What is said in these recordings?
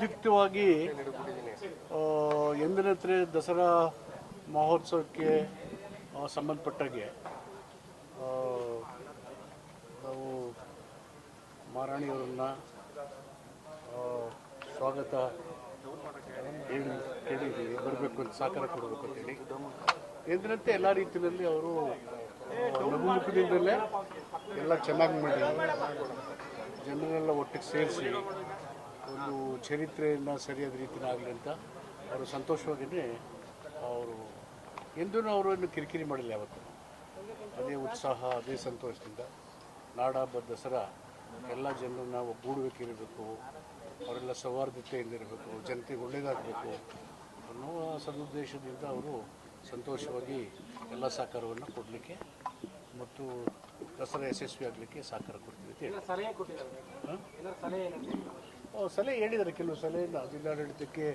ವಿದ್ಯುಕ್ತವಾಗಿ ಆ, ಎಂದಿನಂತೆ ದಸರಾ ಮಹೋತ್ಸವಕ್ಕೆ ಸಂಬಂಧಪಟ್ಟಾಗೆ ನಾವು ಮಾರಾಣಿಯವರನ್ನ ಆ, ಸ್ವಾಗತ ಹೇಳಿ ಕೇಳಿದ್ದೀವಿ. ಬರಬೇಕು ಅಂತ ಸಹಕಾರ ಕೊಡಬೇಕು ಅಂತೇಳಿ ಎಂದಿನಂತೆ ಎಲ್ಲ ರೀತಿಯಲ್ಲಿ ಅವರು ನಗುಮುಖದಿಂದಲೇ ಎಲ್ಲ ಚೆನ್ನಾಗಿ ಮಾಡಿ ಜನರೆಲ್ಲ ಒಟ್ಟಿಗೆ ಸೇರಿಸಿ ಒಂದು ಚರಿತ್ರೆಯನ್ನು ಸರಿಯಾದ ರೀತಿನಾಗಲಿ ಅಂತ ಅವರು ಸಂತೋಷವಾಗಿಯೇ ಅವರು ಎಂದೂ ಅವರನ್ನು ಕಿರಿಕಿರಿ ಮಾಡಿಲ್ಲ ಯಾವತ್ತು. ಅದೇ ಉತ್ಸಾಹ ಅದೇ ಸಂತೋಷದಿಂದ ನಾಡ ಹಬ್ಬ ದಸರಾ ಎಲ್ಲ ಜನರನ್ನ ಒಗ್ಗೂಡಬೇಕಿರಬೇಕು ಅವರೆಲ್ಲ ಸೌಹಾರ್ದತೆಯಿಂದ ಇರಬೇಕು ಜನತೆಗೆ ಒಳ್ಳೆಯದಾಗಬೇಕು ಅನ್ನುವ ಸದುದ್ದೇಶದಿಂದ ಅವರು ಸಂತೋಷವಾಗಿ ಎಲ್ಲ ಸಹಕಾರವನ್ನು ಕೊಡಲಿಕ್ಕೆ ಮತ್ತು ದಸರಾ ಯಶಸ್ವಿ ಆಗಲಿಕ್ಕೆ ಸಹಕಾರ ಕೊಡ್ತೀವಿ ಅಂತ ಹೇಳಿ ಸಲಹೆ ಹೇಳಿದ್ದಾರೆ ಕೆಲವು ಸಲಹೆಯಿಂದ ಜಿಲ್ಲಾಡಳಿತಕ್ಕೆ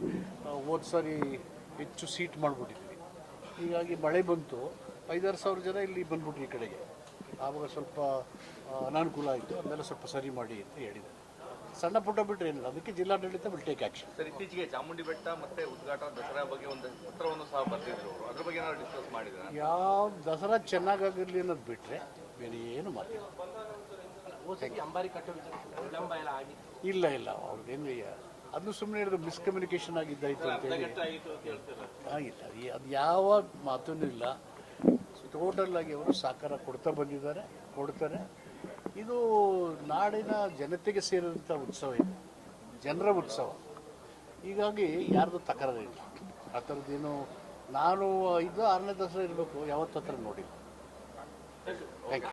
ಹೋದ ಸಾರಿ ಹೆಚ್ಚು ಸೀಟ್ ಮಾಡಿಬಿಟ್ಟಿದ್ವಿ. ಹೀಗಾಗಿ ಮಳೆ ಬಂತು ಐದಾರು ಸಾವಿರ ಜನ ಇಲ್ಲಿ ಬಂದ್ಬಿಟ್ರು ಈ ಕಡೆಗೆ. ಆವಾಗ ಸ್ವಲ್ಪ ಅನಾನುಕೂಲ ಆಯಿತು ಅದನ್ನೆಲ್ಲ ಸ್ವಲ್ಪ ಸರಿ ಮಾಡಿ ಅಂತ ಹೇಳಿದ್ದಾರೆ. ಸಣ್ಣ ಪುಟ್ಟ ಬಿಟ್ಟರೆ ಏನಿಲ್ಲ ಅದಕ್ಕೆ ಜಿಲ್ಲಾಡಳಿತ ವಿಲ್ ಟೇಕ್ ಆ್ಯಕ್ಷನ್ ಸರ್ ಇತ್ತೀಚೆಗೆ ಚಾಮುಂಡಿ ಬೆಟ್ಟ ಮತ್ತೆ ಉದ್ಘಾಟನಾ ದಸರಾ ಬಗ್ಗೆ ಒಂದು ಪತ್ರವನ್ನು ಸಹ ಬರೆದಿದ್ರು ಅದ್ರ ಬಗ್ಗೆ ಏನಾದ್ರು ಡಿಸ್ಕಸ್ ಮಾಡಿದ್ರೆ ಯಾವ ದಸರಾ ಚೆನ್ನಾಗಾಗಿರಲಿ ಅನ್ನೋದು ಬಿಟ್ಟರೆ ಬೇರೆ ಏನು ಮಾತಿಲ್ಲ ಇಲ್ಲ ಇಲ್ಲ. ಅವ್ರದ್ದೇನು ಅದನ್ನು ಸುಮ್ಮನೆ ಹೇಳಿದ್ರು ಮಿಸ್ಕಮ್ಯುನಿಕೇಶನ್ ಆಗಿದ್ದಾಯಿತು ಅಂತೇಳಿ ಆಗಿಲ್ಲ ಈ- ಅದು ಯಾವ ಮಾತೂ ಇಲ್ಲ. ಟೋಟಲ್ ಆಗಿ ಅವರು ಸಹಕಾರ ಕೊಡ್ತಾ ಬಂದಿದ್ದಾರೆ ಕೊಡ್ತಾರೆ. ಇದು ನಾಡಿನ ಜನತೆಗೆ ಸೇರಿದಂಥ ಉತ್ಸವ ಇದು. ಜನರ ಉತ್ಸವ. ಹೀಗಾಗಿ ಯಾರ್ದು ತಕರಾರಿಲ್ಲ ಆ ಥರದ್ದೇನು ನಾನು ಇದು ಆರನೇ ದಸರಾ ಇರಬೇಕು. ಯಾವತ್ತ ಹತ್ರ ನೋಡಿಲ್ಲ ಥ್ಯಾಂಕ್ ಯು